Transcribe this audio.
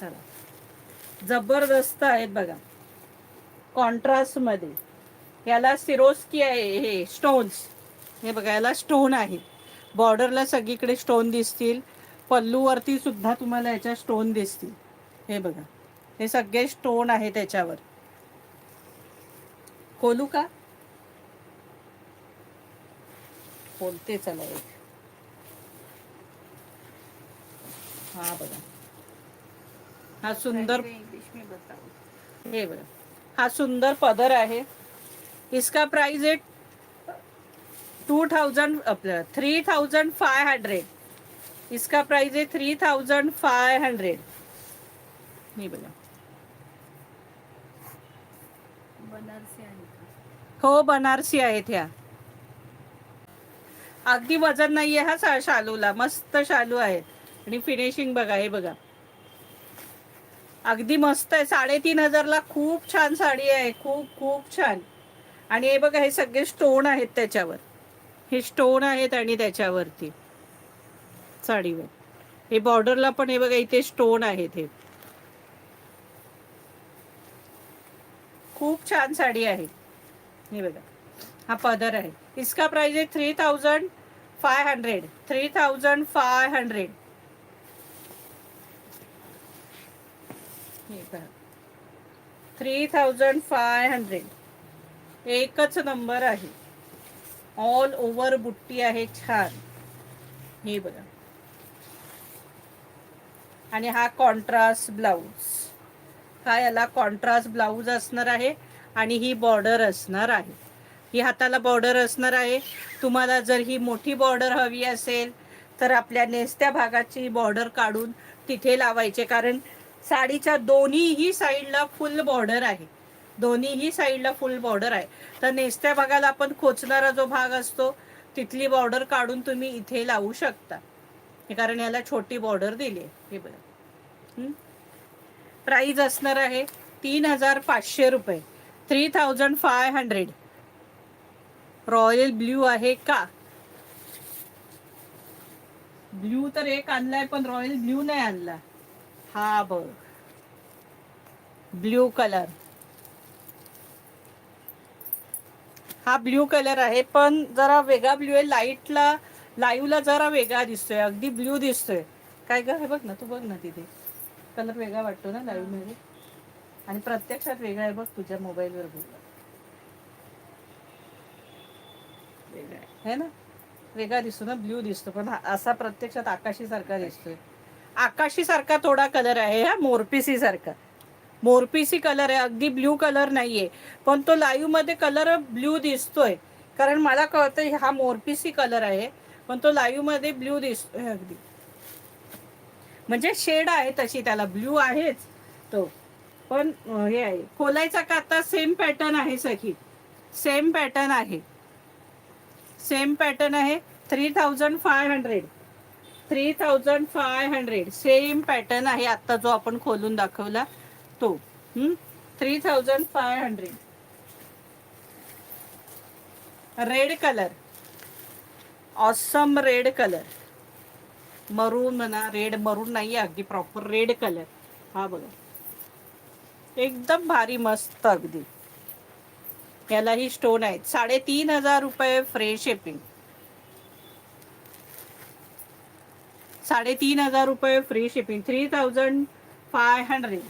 चला. जबरदस्त आहेत बघा. कॉन्ट्रास्टमध्ये याला सिरोस्की आहे हे स्टोन्स हे बघा याला स्टोन आहे. बॉर्डरला सगळीकडे स्टोन दिसतील. पल्लूवरती सुद्धा तुम्हाला याच्या स्टोन दिसतील. हे बघा. हे सगळे स्टोन आहे त्याच्यावर. खोलू का? खोलते चला एक. हा बघा. हा सुंदर में हे बघा. हा सुंदर पदर आहे. इसका प्राइस आहे टू थाउजंड आपलं थ्री थाउजंड फाय हंड्रेड इसका प्राइस आहे थ्री थाउजंड फाय हंड्रेड हे बघा? हो बनारसी आहेत ह्या. अगदी वजन नाहीये हा शालूला. मस्त शालू आहे. आणि फिनिशिंग बघा हे बघा. अगदी मस्त आहे. साडेतीन हजारला खूप छान साडी आहे. खूप खूप छान. आणि हे बघा हे सगळे स्टोन आहेत त्याच्यावर. हे स्टोन आहेत आणि त्याच्यावरती साडीवर. हे बॉर्डरला पण हे बघा इथे स्टोन आहेत हे. खूप छान साडी आहे. हे बघा हा पदर आहे. इसका प्राइस आहे three thousand five hundred three thousand five hundred three thousand five hundred. एकच नंबर आहे. ऑल ओव्हर बुट्टी आहे छान. हे बघा. आणि हा कॉन्ट्रास्ट ब्लाऊज हा याला कॉन्ट्रास्ट ब्लाऊज असणार आहे आणि ही बॉर्डर असणार आहे. ही हाताला बॉर्डर असणार आहे. तुम्हाला जर ही मोठी बॉर्डर हवी असेल तर आपल्या नेसत्या भागाची बॉर्डर काढून तिथे लावायचे. कारण साडीच्या दोन्हीही साईडला फुल बॉर्डर आहे. दोन्हीही साईडला फुल बॉर्डर आहे. तर नेसत्या भागाला आपण खोचणारा जो भाग असतो तिथली बॉर्डर काढून तुम्ही इथे लावू शकता. हे कारण याला छोटी बॉर्डर दिली आहे. हे बघा. प्राईज असणार आहे तीन हजार पाचशे रुपये. Three thousand five hundred. Royal blue आहे का? ब्ल्यू तर एक आणलाय पण रॉयल ब्ल्यू नाही आणला. हा बघ. ब्ल्यू कलर हा ब्ल्यू कलर आहे पण जरा वेगळा ब्ल्यू आहे. लाईटला लाईव्हला जरा वेगळा दिसतोय. अगदी ब्ल्यू दिसतोय. काय ग? हे बघ ना तू बघ ना तिथे. कलर वेगळा वाटतो ना लाईव्हमध्ये? आणि प्रत्यक्षात वेगळा आहे बघ तुझ्या मोबाईलवर बघ वेगळा आहे. ना? वेगळा दिसतो ना ब्ल्यू दिसतो. पण असा प्रत्यक्षात आकाशी सारखा दिसतोय. आकाशी सारखा थोडा कलर आहे हा मोरपिसी सारखा मोरपिसी कलर आहे अगदी ब्ल्यू कलर नाहीये. पण तो लाईव्हमध्ये कलर ब्ल्यू दिसतोय. कारण मला कळतं हा मोरपिसी कलर आहे पण तो लाईव्हमध्ये ब्ल्यू दिसतोय अगदी. म्हणजे शेड आहे तशी त्याला ब्ल्यू आहेच तो. पण हे आहे. खोलायचा का आता सेम पॅटर्न आहे सखी. सेम पॅटर्न आहे. सेम पॅटर्न आहे three thousand five hundred. Three thousand five hundred same pattern आहे आता जो आपण खोलून दाखवला तो. Three thousand five hundred red colour awesome red colour maroon म्हणा रेड मरून नाही अगदी प्रॉपर रेड कलर हा बघा. एकदम भारी मस्त अगदी. यालाही स्टोन आहेत. साडेतीन हजार रुपये फ्री शिपिंग साडेतीन हजार रुपये free shipping three thousand five hundred